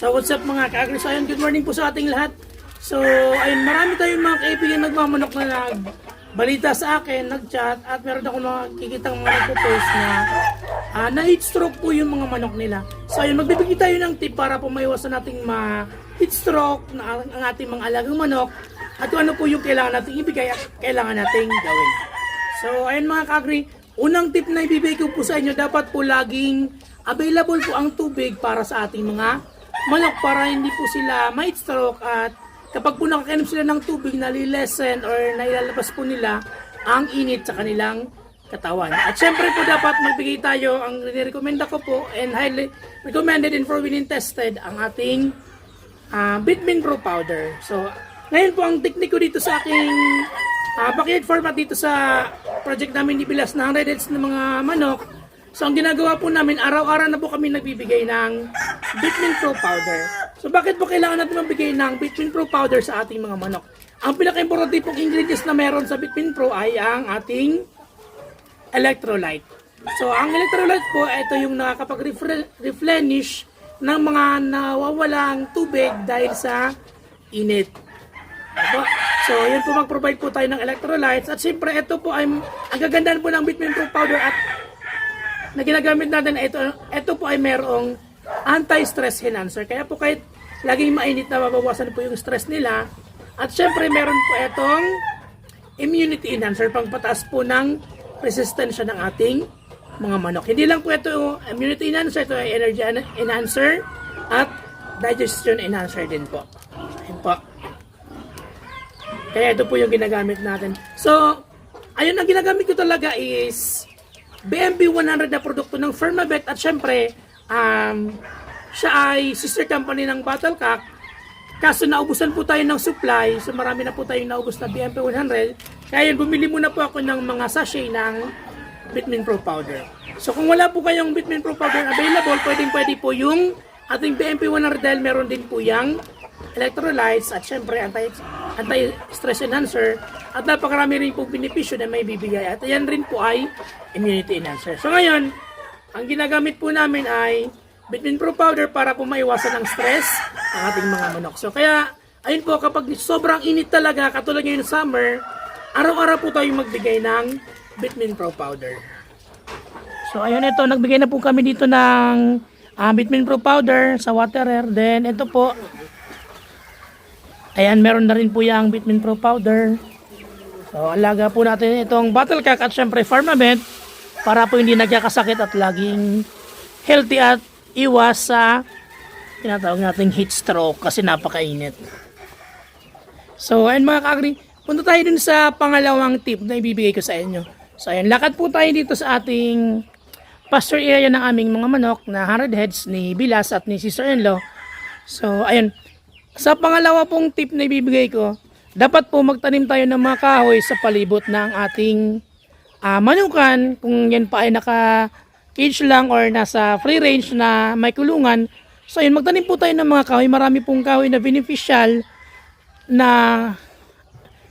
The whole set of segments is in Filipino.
So what's up mga ka-agri? Ayun, good morning po sa ating lahat. So ayun, marami tayong mga kaibigan nagmamanok na nag balita sa akin, nag-chat at meron ako nakikitang mga nagpo-post na ah, na heat stroke po yung mga manok nila. So ayun, magbibigay tayo ng tip para po maiwasan nating ma heat stroke na ang, ating mga alagang manok at ano po yung kailangan nating ibigay at kailangan nating gawin. So ayun mga ka-agri, unang tip na ibibigay ko po sa inyo, dapat po laging available po ang tubig para sa ating mga manok para hindi po sila ma stroke at kapag po nakakainom sila ng tubig nalilesen or nailalabas po nila ang init sa kanilang katawan. At syempre po dapat magbigay tayo, ang nirekomenda ko po and highly recommended and proven tested ang ating uh, Bitmin Pro Powder. So, ngayon po ang tekniko dito sa aking uh, backyard format dito sa project namin ni Bilas 100 heads ng mga manok. So, ang ginagawa po namin, araw-araw na po kami nagbibigay ng Bitmin Pro Powder. So, bakit po kailangan natin magbigay ng Bitmin Pro Powder sa ating mga manok? Ang pinaka-importante pong ingredients na meron sa Bitmin Pro ay ang ating electrolyte. So, ang electrolyte po, ito yung nakakapag-replenish ng mga nawawalang tubig dahil sa init. Ito. So, yun po mag-provide po tayo ng electrolytes. At siyempre, ito po ay, ang gagandahan po ng Bitmin Pro Powder at na ginagamit natin, ito, ito po ay merong anti-stress enhancer. Kaya po kahit laging mainit na mabawasan po yung stress nila. At syempre, meron po itong immunity enhancer, pangpataas po ng resistensya ng ating mga manok. Hindi lang po ito immunity enhancer, ito ay energy en- enhancer at digestion enhancer din po. Ayun po. Kaya ito po yung ginagamit natin. So, ayun ang ginagamit ko talaga is BMB 100 na produkto ng Firmabet at syempre, um, siya ay sister company ng Battlecock. Kaso naubusan po tayo ng supply, so marami na po tayong naubos na BMP 100. Kaya yun, bumili muna po ako ng mga sachet ng Bitmin Pro Powder. So kung wala po kayong Bitmin Pro Powder available, pwedeng pwede po yung ating BMP 100 dahil meron din po yung electrolytes at syempre anti, anti-stress enhancer at napakarami rin po benepisyo na may bibigay at yan rin po ay immunity enhancer. So ngayon, ang ginagamit po namin ay Bitmin Pro Powder para po maiwasan ang stress ng ating mga manok. So kaya, ayun po, kapag sobrang init talaga, katulad ngayon summer, araw-araw po tayo magbigay ng Bitmin Pro Powder. So ayun ito, nagbigay na po kami dito ng ah, Bitmin Pro Powder sa waterer. Then ito po, ayan, meron na rin po yung Bitmin Pro Powder. So alaga po natin itong Battlecock at syempre Pharmament para po hindi nagkakasakit at laging healthy at iwas sa tinatawag nating heat stroke kasi napakainit. So, ayun mga kakri, punta tayo dun sa pangalawang tip na ibibigay ko sa inyo. So, ayun, lakad po tayo dito sa ating pasture area ng aming mga manok na 100 heads ni Bilas at ni sister-in-law. So, ayun, sa pangalawa pong tip na ibibigay ko, dapat po magtanim tayo ng mga kahoy sa palibot ng ating ah, manukan kung yan pa ay naka cage lang or nasa free range na may kulungan. So yun, magtanim po tayo ng mga kahoy. Marami pong kahoy na beneficial na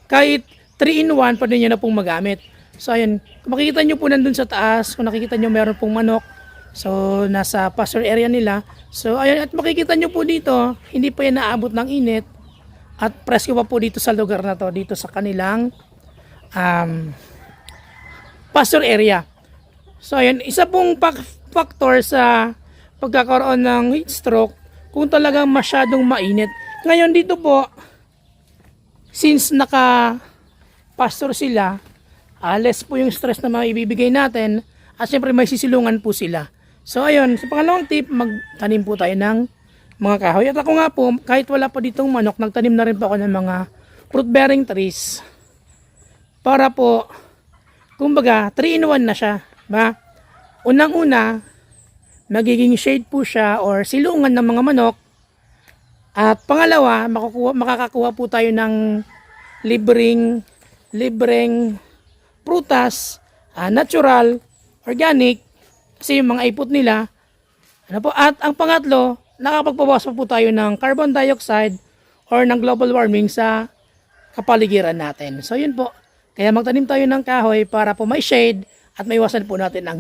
kahit 3 in 1 pwede nyo na pong magamit. So ayun, kung makikita nyo po nandun sa taas, kung nakikita nyo meron pong manok, so nasa pasture area nila. So ayun, at makikita nyo po dito, hindi pa yan naabot ng init. At presko pa po dito sa lugar na to, dito sa kanilang um, pasture area. So ayun, isa pong factor sa pagkakaroon ng heat stroke kung talagang masyadong mainit. Ngayon dito po, since naka pastor sila, less po yung stress na maibibigay natin at syempre may sisilungan po sila. So ayun, sa pangalawang tip, magtanim po tayo ng mga kahoy. At ako nga po, kahit wala pa ditong manok, nagtanim na rin po ako ng mga fruit bearing trees para po kumbaga 3 in 1 na siya ba? Unang-una magiging shade po siya or silungan ng mga manok. At pangalawa makukuha, makakakuha po tayo ng libreng libreng prutas ah, natural organic kasi yung mga ipot nila ano po? At ang pangatlo nakapagpabawas pa po tayo ng carbon dioxide or ng global warming sa kapaligiran natin. So yun po kaya magtanim tayo ng kahoy para po may shade at maiwasan po natin ang